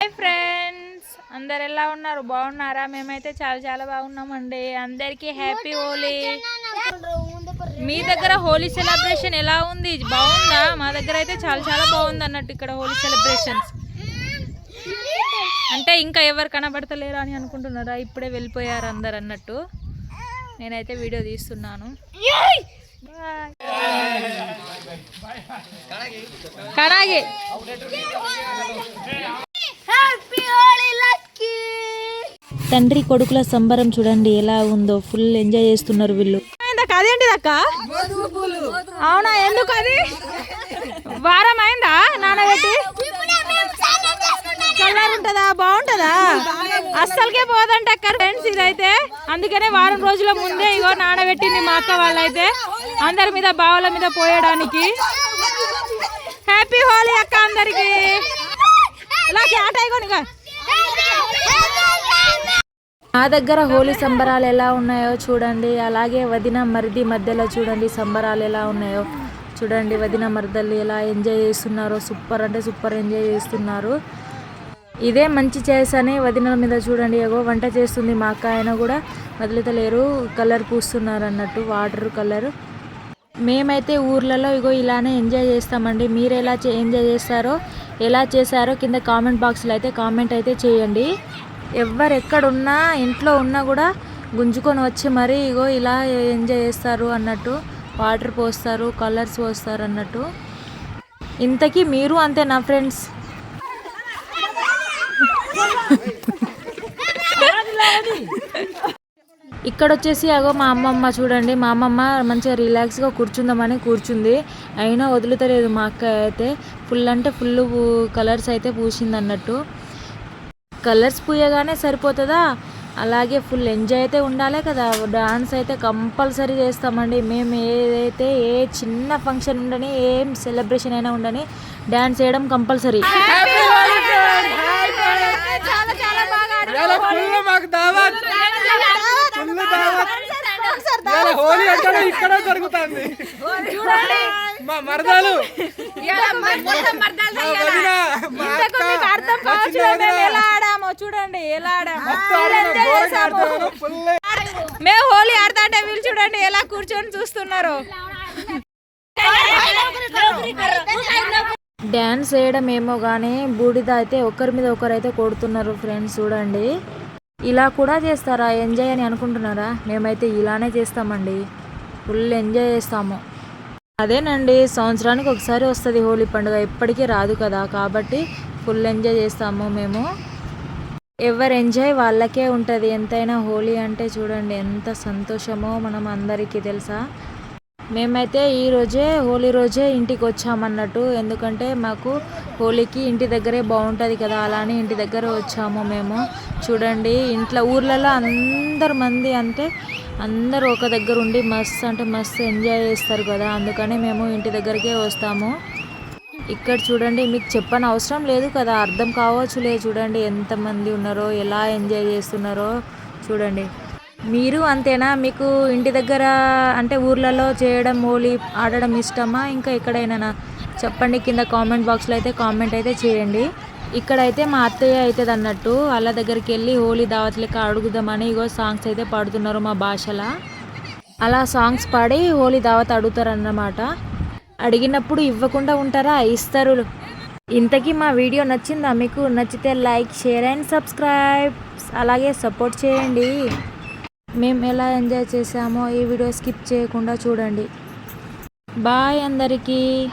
Hi friends. అందరు ఎలా ఉన్నారు? బాగున్నారా? మేమైతే చాలా చాలా బాగున్నామండి. అందరికీ హ్యాపీ హోలీ. మీ దగ్గర హోలీ సెలబ్రేషన్ ఎలా ఉంది? బాగుందా? మా దగ్గర అయితే చాలా చాలా బాగుంది అన్నట్టు ఇక్కడ హోలీ సెలబ్రేషన్స్. అంటే ఇంకా ఎవరు కనబడతలేరు అని అనుకుంటున్నారా? ఇప్పుడే వెళ్ళిపోయారు అందరు అన్నట్టు. నేనైతే వీడియో తీస్తున్నాను. కడాగి తండ్రి కొడుకుల సంబరం చూడండి ఎలా ఉందో. ఫుల్ ఎంజాయ్ చేస్తున్నారు వీళ్ళు. అదేంటిది అక్క అవునా ఎందుకు అది వారం అయిందా నానబెట్టి కలర్ ఉంటుందా బాగుంటుందా? అస్సలకే పోదంట అక్క ఫ్రెండ్స్ ఇదైతే. అందుకనే వారం రోజుల ముందే ఇగో నానబెట్టింది మా అక్క వాళ్ళైతే. అందరి మీద బావుల మీద పోయడానికి. హ్యాపీ హోలీ అక్క అందరికి. ఇలా క్యాట్ అయిగోనిగా మా దగ్గర హోలీ సంబరాలు ఎలా ఉన్నాయో చూడండి. అలాగే వదిన మరిది మధ్యలో చూడండి సంబరాలు ఎలా ఉన్నాయో. చూడండి వదిన మరదలు ఎలా ఎంజాయ్ చేస్తున్నారో. సూపర్ అంటే సూపర్ ఎంజాయ్ చేస్తున్నారు. ఇదే మంచి చేసని వదినల మీద చూడండి. ఏగో వంట చేస్తుంది మా అక్క. ఆయన కూడా వదులుతలేరు. కలర్ పూస్తున్నారు అన్నట్టు. Water colour. మేమైతే ఊర్లలో ఇగో ఇలానే ఎంజాయ్ చేస్తామండి. మీరు ఎలా చే- ఎంజాయ్ చేస్తారో ఎలా చేశారో కింద కామెంట్ బాక్స్లో అయితే కామెంట్ అయితే చేయండి. ఎవరు ఎక్కడున్నా ఇంట్లో ఉన్నా కూడా గుంజుకొని వచ్చి మరీ ఇగో ఇలా ఎంజాయ్ చేస్తారు అన్నట్టు వాటర్ పోస్తారు కలర్స్ పోస్తారు అన్నట్టు. ఇంతకీ మీరు అంతే నా ఫ్రెండ్స్? ఇక్కడ వచ్చేసి అగో మా అమ్మమ్మ చూడండి మా అమ్మమ్మ మంచిగా రిలాక్స్గా కూర్చుందామని కూర్చుంది. అయినా వదులుతలేదు మా అక్క అయితే. ఫుల్ అంటే ఫుల్ కలర్స్ అయితే పూసింది అన్నట్టు కలర్స్ పూయగానే సరిపోతుందా అలాగే ఫుల్ ఎంజాయ్ అయితే ఉండాలి కదా డాన్స్ అయితే కంపల్సరీ చేస్తామండి మేము ఏదైతే ఏ చిన్న ఫంక్షన్ ఉండని ఏం సెలబ్రేషన్ అయినా ఉండని డాన్స్ చేయడం కంపల్సరీ హోలీ అంటే ఇక్కడ జరుగుతుంది మా మరదాలు అర్థం మా కావచ్చు చిన్న వదిన. మేము ఎలా ఆడామో చూడండి ఎలా మేము హోలీ ఆడతా అంటే వీళ్ళు చూడండి ఎలా కూర్చొని చూస్తున్నారు. డ్యాన్స్ వేయడం ఏమో కానీ బూడిద అయితే ఒకరి మీద ఒకరు అయితే కొడుతున్నారు ఫ్రెండ్స్ చూడండి. ఇలా కూడా చేస్తారా? ఎంజాయ్ అని అనుకుంటున్నారా? మేమైతే ఇలానే చేస్తామండి. ఫుల్ ఎంజాయ్ చేస్తాము. అదేనండి సంవత్సరానికి ఒకసారి వస్తుంది హోలీ పండుగ. ఎప్పటికీ రాదు కదా కాబట్టి ఫుల్ ఎంజాయ్ చేస్తాము మేము. ఎవరు ఎంజాయ్ వాళ్ళకే ఉంటుంది. ఎంతైనా హోలీ అంటే చూడండి ఎంత సంతోషమో మనం అందరికీ తెలుసా? మేమైతే ఈ రోజే హోలీ రోజే ఇంటికి వచ్చామన్నట్టు. ఎందుకంటే మాకు హోలీకి ఇంటి దగ్గరే బాగుంటుంది కదా అలానే ఇంటి దగ్గర వచ్చాము మేము. చూడండి ఇంట్లో ఊర్లలో అందరు మంది అంటే అందరూ ఒక దగ్గర ఉండి మస్తు అంటే మస్తు ఎంజాయ్ చేస్తారు కదా. అందుకని మేము ఇంటి దగ్గరికే వస్తాము. ఇక్కడ చూడండి మీకు చెప్పని అవసరం లేదు కదా అర్థం కావచ్చులే చూడండి ఎంతమంది ఉన్నారో ఎలా ఎంజాయ్ చేస్తున్నారో చూడండి. మీరు అంతేనా? మీకు ఇంటి దగ్గర అంటే ఊర్లలో చేయడం హోలీ ఆడడం ఇష్టమా? ఇంకా ఎక్కడైనా చెప్పండి కింద కామెంట్ బాక్స్లో అయితే కామెంట్ అయితే చేయండి. ఇక్కడైతే మా అత్తయ్య అవుతుంది అన్నట్టు వాళ్ళ దగ్గరికి వెళ్ళి హోలీ దావత్ లెక్క అడుగుదామని ఇగో సాంగ్స్ అయితే పాడుతున్నారు మా భాషలో. అలా సాంగ్స్ పాడి హోలీ దావత్ అడుగుతారన్నమాట అడిగినప్పుడు ఇవ్వకుండా ఉంటారా? ఇస్తారు. ఇంతకీ మా వీడియో నచ్చిందా? మీకు నచ్చితే లైక్ షేర్ అండ్ సబ్స్క్రైబ్. అలాగే సపోర్ట్ చేయండి. మేము ఎలా ఎంజాయ్ చేసామో ఈ వీడియో స్కిప్ చేయకుండా చూడండి. బాయ్ అందరికీ.